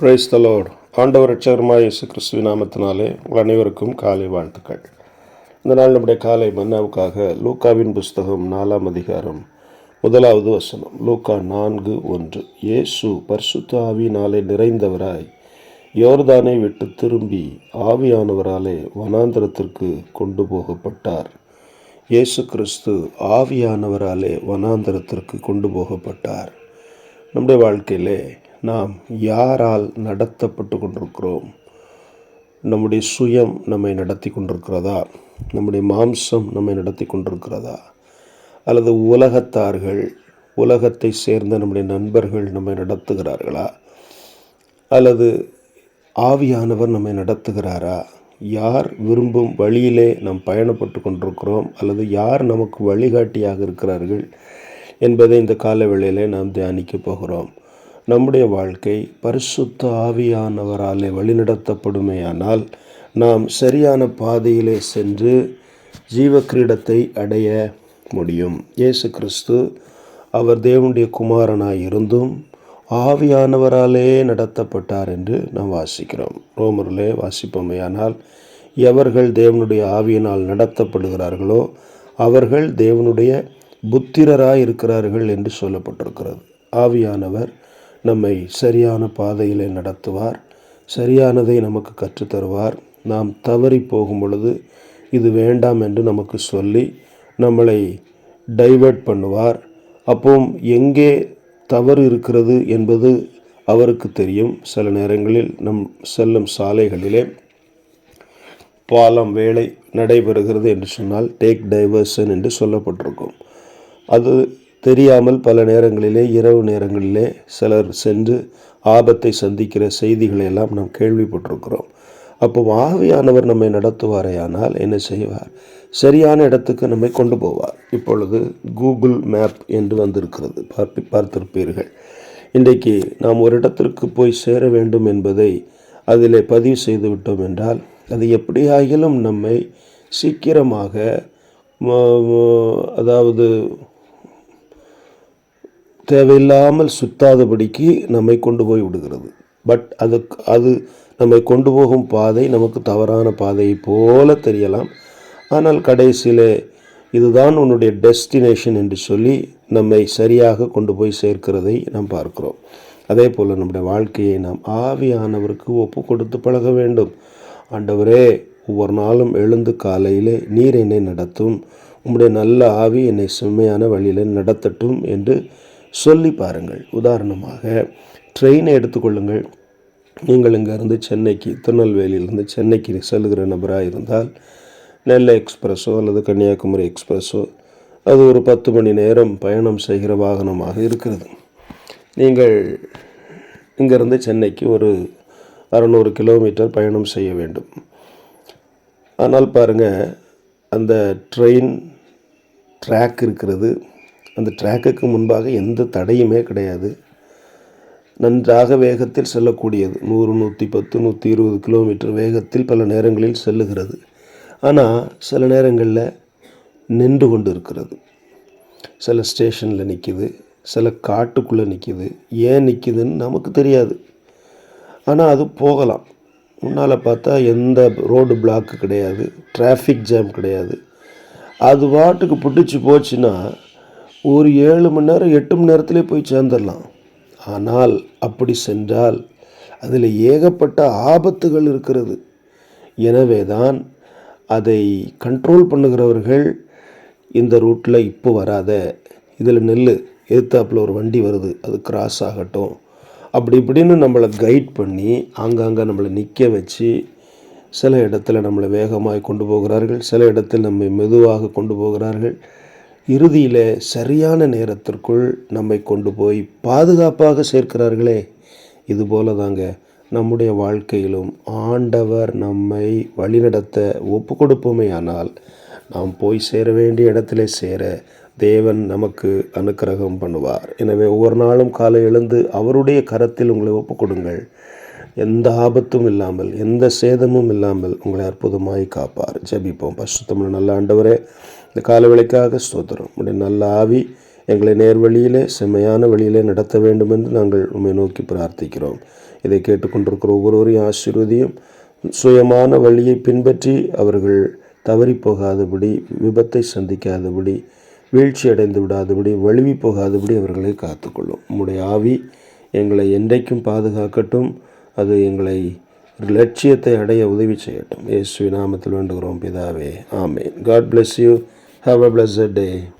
Praise the ஆண்டவர் ரட்சகரமாய் இயேசு கிறிஸ்துவ நாமத்தினாலே உங்கள் அனைவருக்கும் காலை வாழ்த்துக்கள். இந்த நாள் நம்முடைய காலை மன்னாவுக்காக லூக்காவின் புஸ்தகம் நாலாம் அதிகாரம் முதலாவது வசனம். லூக்கா நான்கு ஒன்று. இயேசு பர்சுத்த ஆவியினாலே நிறைந்தவராய் யோர்தானை விட்டு திரும்பி ஆவியானவராலே வனாந்திரத்திற்கு கொண்டு போகப்பட்டார். இயேசு கிறிஸ்து ஆவியானவராலே வனாந்திரத்திற்கு கொண்டு போகப்பட்டார். நம்முடைய வாழ்க்கையிலே நாம் யாரால் நடத்தப்பட்டு கொண்டிருக்கிறோம்? நம்முடைய சுயம் நம்மை நடத்தி கொண்டிருக்கிறதா? நம்முடைய மாம்சம் நம்மை நடத்தி கொண்டிருக்கிறதா? அல்லது உலகத்தார்கள் உலகத்தை சேர்ந்த நம்முடைய நண்பர்கள் நம்மை நடத்துகிறார்களா? அல்லது ஆவியானவர் நம்மை நடத்துகிறாரா? யார் விரும்பும் வழியிலே நாம் பயணப்பட்டு கொண்டிருக்கிறோம்? அல்லது யார் நமக்கு வழிகாட்டியாக இருக்கிறார்கள்? என்பதை இந்த கால வேளையிலே நாம் தியானிக்க போகிறோம். நம்முடைய வாழ்க்கை பரிசுத்த ஆவியானவராலே வழிநடத்தப்படுமேயானால் நாம் சரியான பாதையிலே சென்று ஜீவ கிரீடத்தை அடைய முடியும். இயேசு கிறிஸ்து அவர் தேவனுடைய குமாரனாய் இருந்தும் ஆவியானவராலே நடத்தப்பட்டார் என்று நாம் வாசிக்கிறோம். ரோமரிலே வாசிப்போமையானால் எவர்கள் தேவனுடைய ஆவியினால் நடத்தப்படுகிறார்களோ அவர்கள் தேவனுடைய புத்திரராய் இருக்கிறார்கள் என்று சொல்லப்பட்டிருக்கிறது. ஆவியானவர் நம்மை சரியான பாதையிலே நடத்துவார். சரியானதை நமக்கு கற்றுத்தருவார். நாம் தவறி போகும் பொழுது இது வேண்டாம் என்று நமக்கு சொல்லி நம்மளை டைவர்ட் பண்ணுவார். அப்போ எங்கே தவறு இருக்கிறது என்பது அவருக்கு தெரியும். சில நேரங்களில் நம் செல்லும் சாலைகளிலே பாலம் வேலை நடைபெறுகிறது என்று சொன்னால் டேக் டைவர்ஷன் என்று சொல்லப்பட்டிருக்கும். அது தெரியாமல் பல நேரங்களிலே இரவு நேரங்களிலே சிலர் சென்று ஆபத்தை சந்திக்கிற செய்திகளை எல்லாம் நாம் கேள்விப்பட்டிருக்கிறோம். அப்போ ஆவியானவர் நம்மை நடத்துவாரையானால் என்ன செய்வார்? சரியான இடத்துக்கு நம்மை கொண்டு போவார். இப்பொழுது கூகுள் மேப் என்று வந்திருக்கிறது. பார்ப்பி பார்த்திருப்பீர்கள். இன்றைக்கு நாம் ஒரு இடத்திற்கு போய் சேர வேண்டும் என்பதை அதில் பதிவு செய்து விட்டோம் என்றால் அது எப்படியாகிலும் நம்மை சீக்கிரமாக அதாவது தேவையில்லாமல் சுத்தாதபடிக்கு நம்மை கொண்டு போய் விடுகிறது. பட் அது அது நம்மை கொண்டு போகும் பாதை நமக்கு தவறான பாதையை போல தெரியலாம். ஆனால் கடைசியில் இதுதான் உன்னுடைய டெஸ்டினேஷன் என்று சொல்லி நம்மை சரியாக கொண்டு போய் சேர்க்கிறதை நாம் பார்க்கிறோம். அதே போல் நம்முடைய வாழ்க்கையை நாம் ஆவியானவருக்கு ஒப்பு கொடுத்து பழக வேண்டும். ஆண்டவரே ஒவ்வொரு நாளும் எழுந்து காலையிலே நீர் என்னை நடத்தும். உம்முடைய நல்ல ஆவி என்னை செம்மையான வழியில் நடத்தட்டும் என்று சொல்லி பாருங்கள். உதாரணமாக ட்ரெயினை எடுத்துக்கொள்ளுங்கள். நீங்கள் இங்கேருந்து சென்னைக்கு திருநெல்வேலியிலேருந்து சென்னைக்கு செல்கிற நபராக இருந்தால் நெல்லை எக்ஸ்பிரஸோ அல்லது கன்னியாகுமரி எக்ஸ்பிரஸோ அது ஒரு பத்து மணி நேரம் பயணம் செய்கிற வாகனமாக இருக்கிறது. நீங்கள் இங்கேருந்து சென்னைக்கு ஒரு அறநூறு கிலோமீட்டர் பயணம் செய்ய வேண்டும். ஆனால் பாருங்கள் அந்த ட்ரெயின் ட்ராக் இருக்கிறது. அந்த ட்ராக்குக்கு முன்பாக எந்த தடையுமே கிடையாது. நன்றாக வேகத்தில் செல்லக்கூடியது. நூறு நூற்றி பத்து நூற்றி இருபது கிலோமீட்டர் வேகத்தில் பல நேரங்களில் செல்லுகிறது. ஆனால் சில நேரங்களில் நின்று கொண்டு இருக்கிறது சில ஸ்டேஷனில் நிற்கிது சில காட்டுக்குள்ளே நிற்கிது ஏன் நிற்கிதுன்னு நமக்கு தெரியாது. ஆனால் அது போகலாம். முன்னால் பார்த்தா எந்த ரோடு பிளாக்கு கிடையாது. டிராஃபிக் ஜாம் கிடையாது. அது பாட்டுக்கு பிடிச்சி போச்சுன்னா ஒரு ஏழு மணி நேரம் எட்டு மணி நேரத்திலே போய் சேர்ந்துடலாம். ஆனால் அப்படி சென்றால் அதில் ஏகப்பட்ட ஆபத்துகள் இருக்கிறது. எனவே தான் அதை கண்ட்ரோல் பண்ணுகிறவர்கள் இந்த ரூட்டில் இப்போ வராத இதில் நெல் எதிர்த்தாப்பில் ஒரு வண்டி வருது அது கிராஸ் ஆகட்டும் அப்படி இப்படின்னு நம்மளை கைட் பண்ணி ஆங்காங்கே நம்மளை நிற்க வச்சு சில இடத்துல நம்மளை வேகமாக கொண்டு போகிறார்கள் சில இடத்தில் நம்மை மெதுவாக கொண்டு போகிறார்கள். இறுதியில் சரியான நேரத்திற்குள் நம்மை கொண்டு போய் பாதுகாப்பாக சேர்க்கிறார்களே. இதுபோல தாங்க நம்முடைய வாழ்க்கையிலும் ஆண்டவர் நம்மை வழிநடத்த ஒப்பு கொடுப்போமே ஆனால் நாம் போய் சேர வேண்டிய இடத்திலே சேர தேவன் நமக்கு அனுக்கிரகம் பண்ணுவார். எனவே ஒவ்வொரு நாளும் காலை எழுந்து அவருடைய கரத்தில் உங்களை ஒப்பு கொடுங்கள். எந்த ஆபத்தும் இல்லாமல் எந்த சேதமும் இல்லாமல் உங்களை அற்புதமாய் காப்பார். ஜபிப்போம். பசுத்தமிழ் நல்ல ஆண்டவரே இந்த காலவேளைக்காக ஸ்தோத்திரம். உடைய நல்ல ஆவி எங்களை நேர் வழியிலே செம்மையான வழியிலே நடத்த வேண்டும் என்று நாங்கள் உண்மை நோக்கி பிரார்த்திக்கிறோம். இதை கேட்டுக்கொண்டிருக்கிற ஒவ்வொருவரையும் ஆசீர்வதியும் சுயமான வழியை பின்பற்றி அவர்கள் தவறி போகாதபடி விபத்தை சந்திக்காதபடி வீழ்ச்சி அடைந்து விடாதபடி வழுவி போகாதபடி அவர்களை காத்துக்கொள்ளும். உம்முடைய ஆவி எங்களை என்றைக்கும் பாதுகாக்கட்டும். அது எங்களை லட்சியத்தை அடைய உதவி செய்யட்டும். இயேசு நாமத்தில் வேண்டுகிறோம் பிதாவே. Amen. God bless you Have a blessed day.